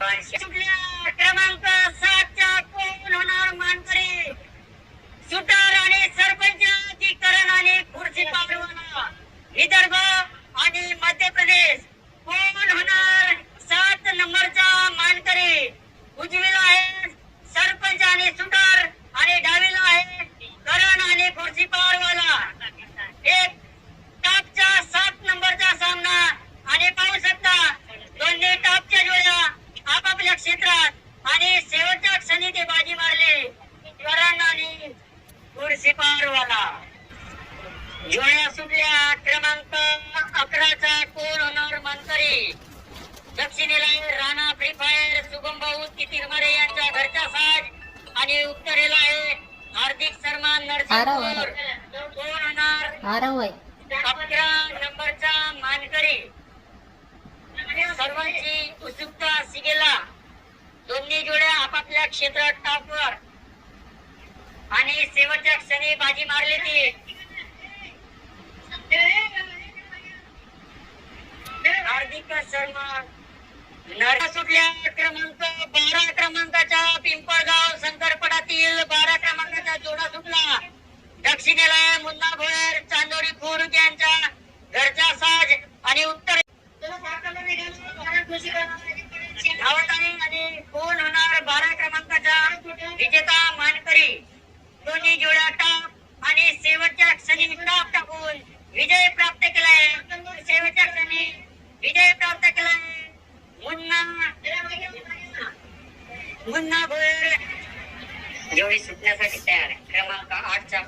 क्रमांक सातच्या कोण होणार मानकरी सुटार आणि सरपंच अधिकरण आणि खुर्ची पाडवाना विदर्भ आणि मध्य प्रदेश कोण होणार सात नंबरचा मानकरी उजवीला आहे सरपंच आणि सुटार आणि डावीला आहे करण आणि खुर्ची पावरवाला एक टॉपचा सात नंबरचा सामना आणि पाहू शकता दोन्ही टॉप जोड्या आपापल्या क्षेत्रात आणि शेवटच्या क्षणी ते बाजी मारले करण आणि गुरसिपारवाला जोड्या सुटल्या क्रमांक अकराचा कोण होणार मानकरी दक्षिणेला राणा फ्री फायर शुभम भाऊ तिरमारे यांच्या घरचा साज आणि उत्तरेला आहे हार्दिक शर्मा नरसिंहपूर. कोण होणार अकरा नंबरचा मानकरी. सर्वांची उत्सुकता सिगेला. दोन्ही जोड्या आपापल्या क्षेत्रात टॉपवर आणि शेवटच्या क्षणी बाजी मारली ती. हार्दिक शर्मा नर सुटल्या क्रमांक बारा क्रमांकाच्या पिंपळगाव संकरपडातील बारा क्रमांकाचा जोडा सुटला. दक्षिणेला मुन्ना भोयर चांदोरी खुर्द यांच्या घरचा साज आणि उत्तर धावत आहे आणि कोण होणार बारा क्रमांकाचा विजेता मानकरी? दोन्ही जोड्या टाप आणि शेवटच्या क्षणी टॉप टाकून विजय प्राप्त केलाय. शेवटच्या क्षणी विजय प्राप्त केलाय. मुन्ना. मुन्ना भोयर जोडी सुटण्यासाठी तयार आहे. क्रमांक आठचा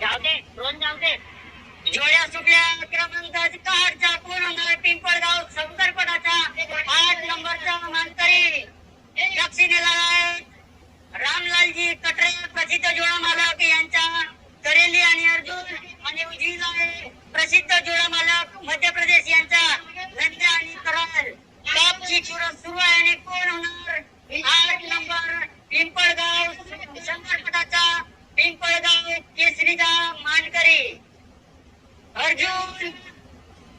जाऊ दे ड्रोन जाऊ दे जोड्या सुटल्या पिंपळगाव शंकरपटाचा आठ नंबरचा मानकरी दक्षिणेला आहे रामलालजी कटरे प्रसिद्ध जोडा मालक यांच्या करेली आणि अर्जुन आणि उजवीला प्रसिद्ध जोडा मालक मध्य प्रदेश यांचा नंद्या आणि करार. टॉपची चुरस सुरू आहे आणि कोण होणार? आठ नंबर पिंपळगाव शंकरपटाचा पिंपळगाव केसरीचा मानकरी. अर्जुन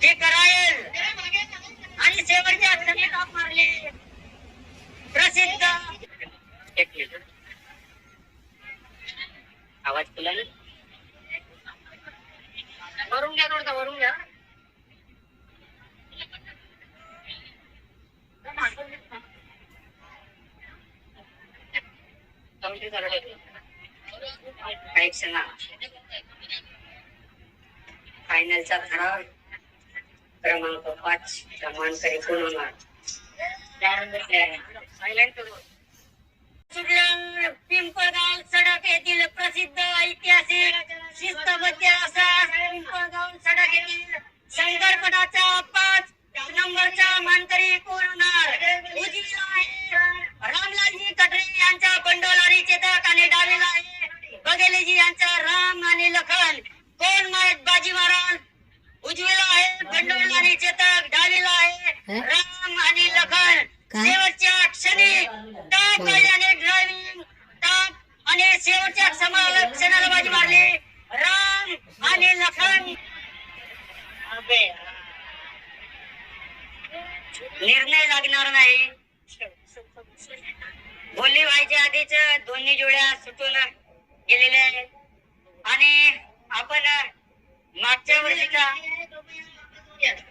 ते करायल. आणि शेवटच्या क्षणी टॉप मारले प्रसिद्ध एक मिनिट आवाज तुला ना वरून घ्या थोडसा वरून घ्या कमिटी फायनलचा ठराव क्रमांक पाच क्रमांक एकूण होणार पिंपळगाव सडक येथील प्रसिद्ध ऐतिहासिक शिस्तबद्ध असा पिंपळगाव सडक येथील शंकरपटाचा पाच नंबरचा मानकरी कोण चेतक आणि डावीला आहे. बघेलेजी यांचा राम आणि लखन. कोण माहीत बाजी महाराज? उजवीला आहे बंडोलारी चेतक डावीला आहे. राम आणि लखन? शेवटच्या क्षणी टॉप गाड्याने ड्रायव्हिंग टॉप आणि शेवटच्या क्षमा क्षणाला बाजी मारली. राम आणि लखन. निर्णय लागणार नाही. बोलली व्हायच्या आधीच दोन्ही जोड्या सुटून गेलेल्या आहेत. आणि आपण मागच्या वर्षीचा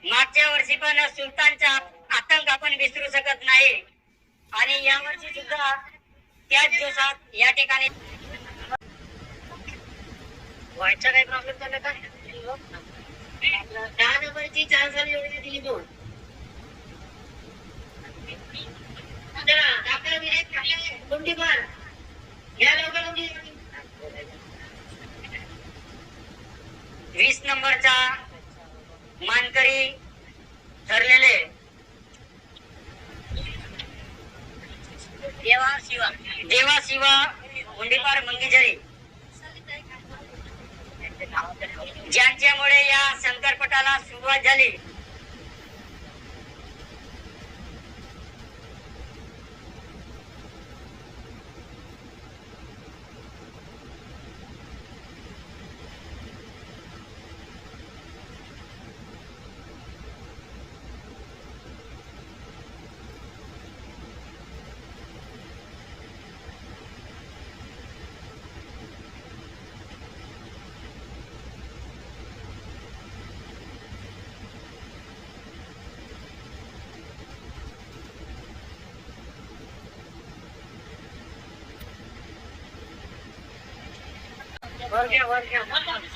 मागच्या वर्षी पण सुलतानचा आतंक आपण विसरू शकत नाही. आणि या वर्षी सुद्धा त्याच दिवसात या ठिकाणी व्हायचा काही प्रॉब्लेम झाला का? दहा नंबरची चार झाली एवढी दिली दोन. तुमची पण. या लवकर तुमची. वीस नंबरचा मानकरी ठरलेले. देवा शिवा. देवा शिवा मुंडीपार मंगीजरी. ज्यांच्यामुळे या शंकरपटाला सुरुवात झाली. जोड्या